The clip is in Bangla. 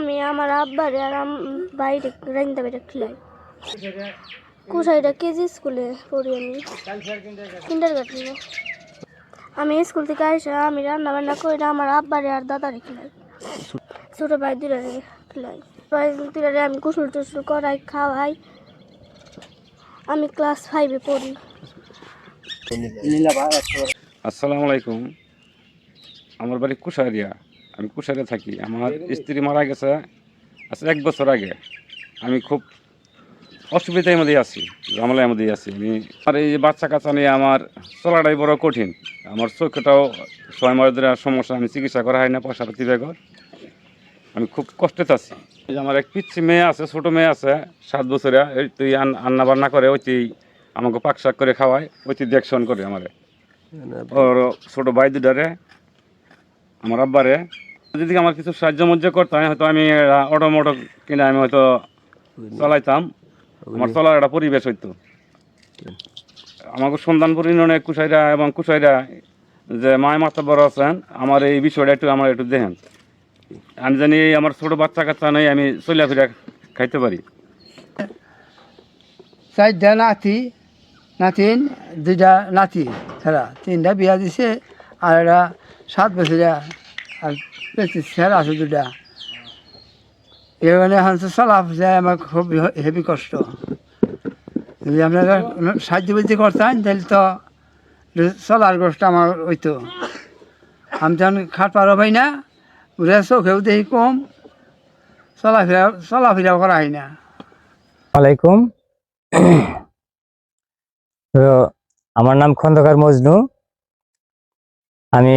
আমি আমার আব্বারে আর বাইরে রাইন্দা বেড়ে খেলাই। কুসাইটা কেজি স্কুলে পড়ি আমি। কিন্ডার গার্ডেনে আমি স্কুল থেকে আইসা আমি রান্না বান্না করি আমার আব্বারে আর দাদারে খেলাই। ছোটো ভাই দুটারে খেলাই। ভাই আমি কুসুল টুসুল করাই, খাওয়াই। আমি ক্লাস ফাইভে পড়ি। আসসালামু আলাইকুম। আমার বাড়ি কুশারিয়া আমি কুশারিয়া থাকি। আমার স্ত্রী মারা গেছে আচ্ছা এক বছর আগে। আমি খুব অসুবিধার মধ্যে আছি ঝামেলার মধ্যে আছি। আমি আর এই বাচ্চা কাচ্চা নিয়ে আমার চলাটাই বড় কঠিন। আমার চোখটাও ছয় মাস ধরে সমস্যা আমি চিকিৎসা করা হয় না পয়সা পাতি বেগর। আমি খুব কষ্টে আছি। আমার এক পিচ্ছি মেয়ে আছে ছোট মেয়ে আছে সাত বছরে। এই তুই রান্না বান্না করে ওইটি আমাকে পাক শাক করে খাওয়ায় ওইটি দেখশন করে আমারে। ওর ছোট ভাই দুটারে আমার আব্বারে যদি আমার কিছু সাহায্য মজ্জ করতাম হয়তো আমি অটো মোটো কিনে আমি হয়তো চালাইতাম। আমার চলার একটা পরিবেশ হইতো। আমাকে সন্ধানপুর ইউনিয়নে কুশাইরা এবং কুশাইরা যে মায় মাথা বড় আছেন আমার এই বিষয়টা একটু আমার একটু দেখেন। আমি জানি আমার ছোট বাচ্চা কাচ্চা নেই আমি চলিয়া ফিরা খাইতে পারি। চারটা নাতি নাতিন দুইটা নাতি ছাড়া তিনটা বিয়া দিছে আর একটা সাত বছরিয়া আর পেঁচিশ ছেড়া আছে দুটা এখানে এখন তো চলা যায় আমার খুব হেভি কষ্ট। যদি আপনারা সাহায্য বুদ্ধি করতেন, তাহলে তো চলার কষ্ট আমার হইতো। আমি তখন খাট পারো পাই না উঠে চোখেও দেখি কম, চলাফেরা চলাফেরাও করা হয় না। আলাইকুম। তো আমার নাম খন্দকার মজনু। আমি